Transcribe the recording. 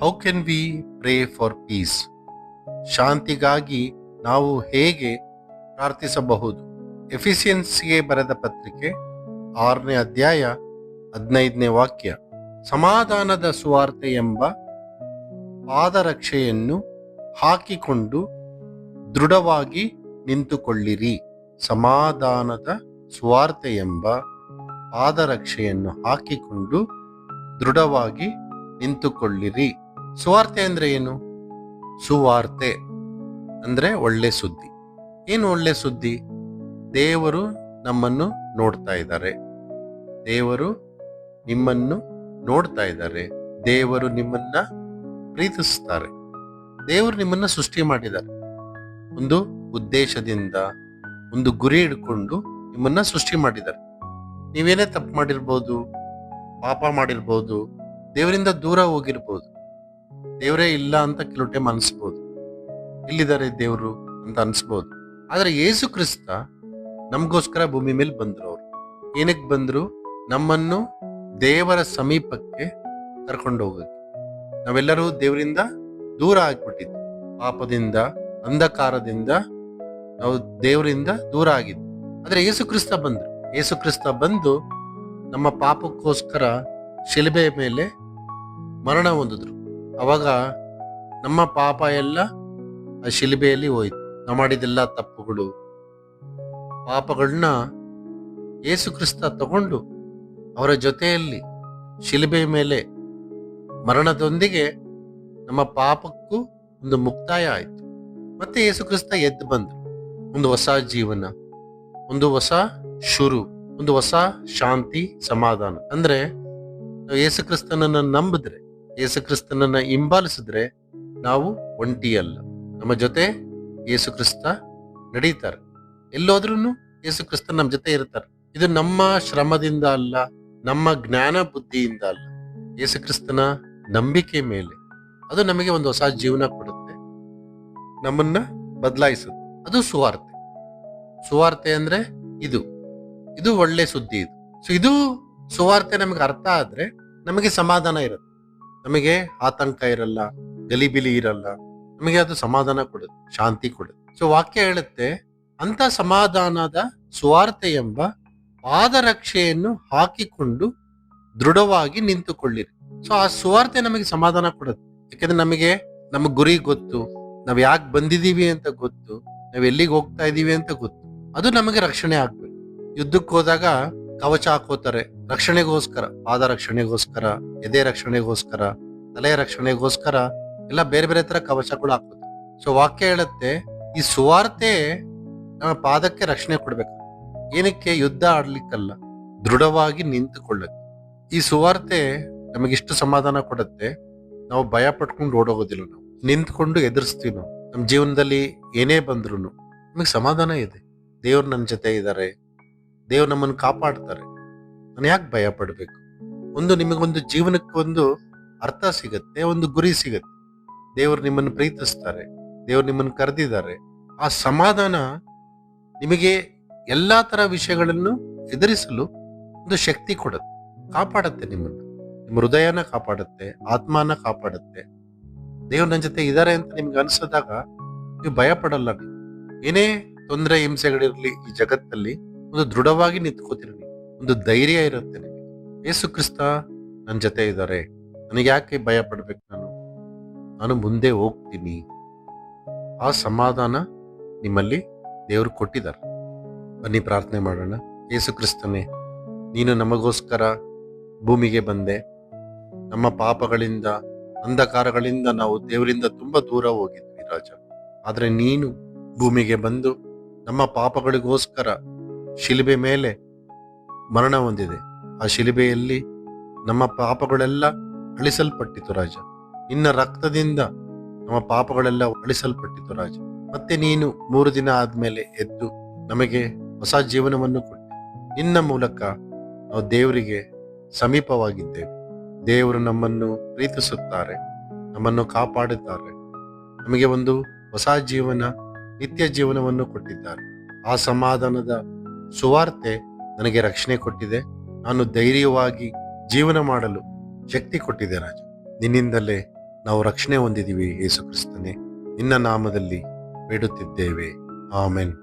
How can we pray for peace ಶಾಂತಿಗಾಗಿ ನಾವು ಹೇಗೆ ಪ್ರಾರ್ಥಿಸಬಹುದು? ಎಫಿಸಿಯನ್ಸಿಗೆ ಬರೆದ ಪತ್ರಿಕೆ ಆರನೇ ಅಧ್ಯಾಯ ಹದಿನೈದನೇ ವಾಕ್ಯ. ಸಮಾಧಾನದ ಸುವಾರ್ತೆ ಎಂಬ ಪಾದರಕ್ಷೆಯನ್ನು ಹಾಕಿಕೊಂಡು ದೃಢವಾಗಿ ನಿಂತುಕೊಳ್ಳಿರಿ. ಸಮಾಧಾನದ ಸುವಾರ್ತೆ ಎಂಬ ಪಾದರಕ್ಷೆಯನ್ನು ಹಾಕಿಕೊಂಡು ದೃಢವಾಗಿ ನಿಂತುಕೊಳ್ಳಿರಿ. ಸುವಾರ್ತೆ ಅಂದರೆ ಏನು? ಸುವಾರ್ತೆ ಅಂದ್ರೆ ಒಳ್ಳೆ ಸುದ್ದಿ. ಏನು ಒಳ್ಳೆ ಸುದ್ದಿ? ದೇವರು ನಮ್ಮನ್ನು ನೋಡ್ತಾ ಇದ್ದಾರೆ. ದೇವರು ನಿಮ್ಮನ್ನು ನೋಡ್ತಾ ಇದ್ದಾರೆ. ದೇವರು ನಿಮ್ಮನ್ನ ಪ್ರೀತಿಸ್ತಾರೆ. ದೇವರು ನಿಮ್ಮನ್ನ ಸೃಷ್ಟಿ ಮಾಡಿದ್ದಾರೆ. ಒಂದು ಉದ್ದೇಶದಿಂದ, ಒಂದು ಗುರಿ ಹಿಡ್ಕೊಂಡು ನಿಮ್ಮನ್ನ ಸೃಷ್ಟಿ ಮಾಡಿದ್ದಾರೆ. ನೀವೇನೇ ತಪ್ಪು ಮಾಡಿರ್ಬೋದು, ಪಾಪ ಮಾಡಿರ್ಬೋದು, ದೇವರಿಂದ ದೂರ ಹೋಗಿರ್ಬೋದು ದೇವರೇ ಇಲ್ಲ ಅಂತ ಕೆಲವು ಟೈಮ್ ಅನ್ಸ್ಬೋದು. ಇಲ್ಲಿದ್ದಾರೆ ದೇವರು ಅಂತ ಅನಿಸ್ಬೋದು. ಆದರೆ ಯೇಸು ಕ್ರಿಸ್ತ ನಮಗೋಸ್ಕರ ಭೂಮಿ ಮೇಲೆ ಬಂದರು ಅವರು. ಏನಕ್ಕೆ ಬಂದರು? ನಮ್ಮನ್ನು ದೇವರ ಸಮೀಪಕ್ಕೆ ಕರ್ಕೊಂಡು ಹೋಗಕ್ಕೆ ನಾವೆಲ್ಲರೂ ದೇವರಿಂದ ದೂರ ಆಗ್ಬಿಟ್ಟಿದ್ವಿ. ಪಾಪದಿಂದ, ಅಂಧಕಾರದಿಂದ ನಾವು ದೇವರಿಂದ ದೂರ ಆಗಿದ್ವಿ. ಆದರೆ ಯೇಸು ಕ್ರಿಸ್ತ ಬಂದರು. ಯೇಸು ಕ್ರಿಸ್ತ ಬಂದು ನಮ್ಮ ಪಾಪಕ್ಕೋಸ್ಕರ ಶಿಲುಬೆ ಮೇಲೆ ಮರಣ ಹೊಂದಿದ್ರು. ಅವಾಗ ನಮ್ಮ ಪಾಪ ಎಲ್ಲ ಆ ಶಿಲುಬೆಯಲ್ಲಿ ಹೋಯ್ತು. ನಾವು ಮಾಡಿದೆಲ್ಲ ತಪ್ಪುಗಳು. ಪಾಪಗಳನ್ನ ಯೇಸು ಕ್ರಿಸ್ತ ತಗೊಂಡು ಅವರ ಜೊತೆಯಲ್ಲಿ ಶಿಲುಬೆ ಮೇಲೆ ಮರಣದೊಂದಿಗೆ ನಮ್ಮ ಪಾಪಕ್ಕೂ ಒಂದು ಮುಕ್ತಾಯ ಆಯಿತು. ಮತ್ತೆ ಯೇಸು ಕ್ರಿಸ್ತ ಎದ್ದು ಬಂದ್ರು ಒಂದು ಹೊಸ ಜೀವನ, ಒಂದು ಹೊಸ ಶುರು, ಒಂದು ಹೊಸ ಶಾಂತಿ, ಸಮಾಧಾನ. ಅಂದ್ರೆ ನಾವು ಯೇಸು ಕ್ರಿಸ್ತನನ್ನ ನಂಬಿದ್ರೆ ಯೇಸು ಕ್ರಿಸ್ತನನ್ನ ಹಿಂಬಾಲಿಸಿದ್ರೆ ನಾವು ಒಂಟಿ ಅಲ್ಲ ನಮ್ಮ ಜೊತೆ ಯೇಸು ಕ್ರಿಸ್ತ ನಡೀತಾರೆ. ಎಲ್ಲೋದ್ರೂ ಯೇಸು ಕ್ರಿಸ್ತ ನಮ್ಮ ಜೊತೆ ಇರ್ತಾರೆ. ಇದು ನಮ್ಮ ಶ್ರಮದಿಂದ ಅಲ್ಲ, ನಮ್ಮ ಜ್ಞಾನ ಬುದ್ಧಿಯಿಂದ ಅಲ್ಲ. ಯೇಸು ಕ್ರಿಸ್ತನ ನಂಬಿಕೆ ಮೇಲೆ ಅದು ನಮಗೆ ಒಂದು ಹೊಸ ಜೀವನ ಕೊಡುತ್ತೆ. ನಮ್ಮನ್ನ ಬದಲಾಯಿಸುತ್ತೆ. ಅದು ಸುವಾರ್ತೆ. ಸುವಾರ್ತೆ ಅಂದ್ರೆ ಇದು. ಇದು ಒಳ್ಳೆ ಸುದ್ದಿ ಇದು. ಸೊ ಇದು ಸುವಾರ್ತೆ ನಮಗೆ ಅರ್ಥ ಆದ್ರೆ ನಮಗೆ ಸಮಾಧಾನ ಇರುತ್ತೆ. ನಮಗೆ ಆತಂಕ ಇರಲ್ಲ, ಗಲಿಬಿಲಿ ಇರಲ್ಲ, ನಮಗೆ ಅದು ಸಮಾಧಾನ ಕೊಡುತ್ತೆ, ಶಾಂತಿ ಕೊಡುತ್ತೆ. ಸೊ ವಾಕ್ಯ ಹೇಳುತ್ತೆ ಅಂತ ಸಮಾಧಾನದ ಸುವಾರ್ತೆ ಎಂಬ ಪಾದರಕ್ಷೆಯನ್ನು ಹಾಕಿಕೊಂಡು ದೃಢವಾಗಿ ನಿಂತುಕೊಳ್ಳಿರಿ. ಸೊ ಆ ಸುವಾರ್ತೆ ನಮಗೆ ಸಮಾಧಾನ ಕೊಡುತ್ತೆ. ಯಾಕಂದ್ರೆ ನಮಗೆ, ನಮ್ಮ ಗುರಿ ಗೊತ್ತು, ನಾವ್ ಯಾಕೆ ಬಂದಿದ್ದೀವಿ ಅಂತ ಗೊತ್ತು, ನಾವ್ ಎಲ್ಲಿಗೆ ಹೋಗ್ತಾ ಇದೀವಿ ಅಂತ ಗೊತ್ತು. ಅದು ನಮಗೆ ರಕ್ಷಣೆ ಆಗ್ಬೇಕು. ಯುದ್ಧಕ್ಕೆ ಹೋದಾಗ ಕವಚ ಹಾಕೋತಾರೆ ರಕ್ಷಣೆಗೋಸ್ಕರ, ಪಾದ ರಕ್ಷಣೆಗೋಸ್ಕರ, ಎದೆ ರಕ್ಷಣೆಗೋಸ್ಕರ, ತಲೆಯ ರಕ್ಷಣೆಗೋಸ್ಕರ ಎಲ್ಲ ಬೇರೆ ಬೇರೆ ತರ ಕವಚಗಳು ಹಾಕೋತಾರೆ ಸೊ ವಾಕ್ಯ ಹೇಳುತ್ತೆ, ಈ ಸುವಾರ್ತೆ ನಮ್ಮ ಪಾದಕ್ಕೆ ರಕ್ಷಣೆ ಕೊಡ್ಬೇಕು. ಏನಕ್ಕೆ? ಯುದ್ಧ ಆಡ್ಲಿಕ್ಕಲ್ಲ, ದೃಢವಾಗಿ ನಿಂತುಕೊಳ್ಳಕ್ಕೆ. ಈ ಸುವಾರ್ತೆ ನಮಗಿಷ್ಟು ಸಮಾಧಾನ ಕೊಡುತ್ತೆ. ನಾವು ಭಯ ಪಟ್ಕೊಂಡು ಓಡೋಗೋದಿಲ್ಲ ನಾವು. ನಿಂತ್ಕೊಂಡು ಎದುರಿಸ್ತೀವಿ ನಾವು. ನಮ್ಮ ಜೀವನದಲ್ಲಿ ಏನೇ ಬಂದ್ರು ನಮಗೆ ಸಮಾಧಾನ ಇದೆ. ದೇವ್ರು ನನ್ನ ಜೊತೆ ಇದ್ದಾರೆ. ದೇವ್ರು ನಮ್ಮನ್ನು ಕಾಪಾಡ್ತಾರೆ. ನಾನು ಯಾಕೆ ಭಯ ಪಡಬೇಕು? ಒಂದು ನಿಮಗೊಂದು ಜೀವನಕ್ಕೆ ಒಂದು ಅರ್ಥ ಸಿಗುತ್ತೆ, ಒಂದು ಗುರಿ ಸಿಗುತ್ತೆ. ದೇವರು ನಿಮ್ಮನ್ನು ಪ್ರೀತಿಸ್ತಾರೆ, ದೇವರು ನಿಮ್ಮನ್ನು ಕರೆದಿದ್ದಾರೆ. ಆ ಸಮಾಧಾನ ನಿಮಗೆ ಎಲ್ಲ ತರ ವಿಷಯಗಳನ್ನು ಎದುರಿಸಲು ಒಂದು ಶಕ್ತಿ ಕೊಡುತ್ತೆ, ಕಾಪಾಡುತ್ತೆ ನಿಮ್ಮನ್ನು. ನಿಮ್ಮ ಹೃದಯನ ಕಾಪಾಡುತ್ತೆ, ಆತ್ಮನ ಕಾಪಾಡುತ್ತೆ. ದೇವ್ರು ನನ್ನ ಜೊತೆ ಇದ್ದಾರೆ ಅಂತ ನಿಮ್ಗೆ ಅನ್ಸಿದಾಗ ನೀವು ಭಯ ಪಡಲ್ಲ ಏನೇ ತೊಂದರೆ, ಹಿಂಸೆಗಳಿರಲಿ ಈ ಜಗತ್ತಲ್ಲಿ, ಒಂದು ದೃಢವಾಗಿ ನಿಂತ್ಕೋತೀರಿ ನೀವು. ಒಂದು ಧೈರ್ಯ ಇರುತ್ತೆ ನಿಮಗೆ. ಯೇಸು ಕ್ರಿಸ್ತ ನನ್ನ ಜೊತೆ ಇದ್ದಾರೆ. ನನಗೆ ಯಾಕೆ ಭಯ ಪಡ್ಬೇಕು ನಾನು? ನಾನು ಮುಂದೆ ಹೋಗ್ತೀನಿ. ಆ ಸಮಾಧಾನ ನಿಮ್ಮಲ್ಲಿ ದೇವರು ಕೊಟ್ಟಿದ್ದಾರೆ. ಬನ್ನಿ ಪ್ರಾರ್ಥನೆ ಮಾಡೋಣ. ಯೇಸು ಕ್ರಿಸ್ತನೇ, ನೀನು ನಮಗೋಸ್ಕರ ಭೂಮಿಗೆ ಬಂದೆ. ನಮ್ಮ ಪಾಪಗಳಿಂದ, ಅಂಧಕಾರಗಳಿಂದ ನಾವು ದೇವರಿಂದ ತುಂಬ ದೂರ ಹೋಗಿದ್ವಿ ರಾಜ. ಆದರೆ ನೀನು ಭೂಮಿಗೆ ಬಂದು ನಮ್ಮ ಪಾಪಗಳಿಗೋಸ್ಕರ ಶಿಲುಬೆ ಮೇಲೆ ಮರಣ ಹೊಂದಿದೆ. ಆ ಶಿಲುಬೆಯಲ್ಲಿ ನಮ್ಮ ಪಾಪಗಳೆಲ್ಲ ಅಳಿಸಲ್ಪಟ್ಟಿತು ರಾಜ. ನಿನ್ನ ರಕ್ತದಿಂದ ನಮ್ಮ ಪಾಪಗಳೆಲ್ಲ ಅಳಿಸಲ್ಪಟ್ಟಿತು ರಾಜ. ಮತ್ತೆ ನೀನು ಮೂರು ದಿನ ಆದ್ಮೇಲೆ ಎದ್ದು ನಮಗೆ ಹೊಸ ಜೀವನವನ್ನು ಕೊಟ್ಟೆ ನಿನ್ನ ಮೂಲಕ ನಾವು ದೇವರಿಗೆ ಸಮೀಪವಾಗಿದ್ದೇವೆ. ದೇವರು ನಮ್ಮನ್ನು ಪ್ರೀತಿಸುತ್ತಾರೆ, ನಮ್ಮನ್ನು ಕಾಪಾಡುತ್ತಾರೆ. ನಮಗೆ ಒಂದು ಹೊಸ ಜೀವನ, ನಿತ್ಯ ಜೀವನವನ್ನು ಕೊಟ್ಟಿದ್ದಾರೆ. ಆ ಸಮಾಧಾನದ ಸುವಾರ್ತೆ ನನಗೆ ರಕ್ಷಣೆ ಕೊಟ್ಟಿದೆ. ನಾನು ಧೈರ್ಯವಾಗಿ ಜೀವನ ಮಾಡಲು ಶಕ್ತಿ ಕೊಟ್ಟಿದೆ ರಾಜ. ನಿನ್ನಿಂದಲೇ ನಾವು ರಕ್ಷಣೆ ಹೊಂದಿದ್ದೀವಿ ಯೇಸು ಕ್ರಿಸ್ತನೇ. ನಿನ್ನ ನಾಮದಲ್ಲಿ ಬೇಡುತ್ತಿದ್ದೇವೆ. ಆಮೆನ್.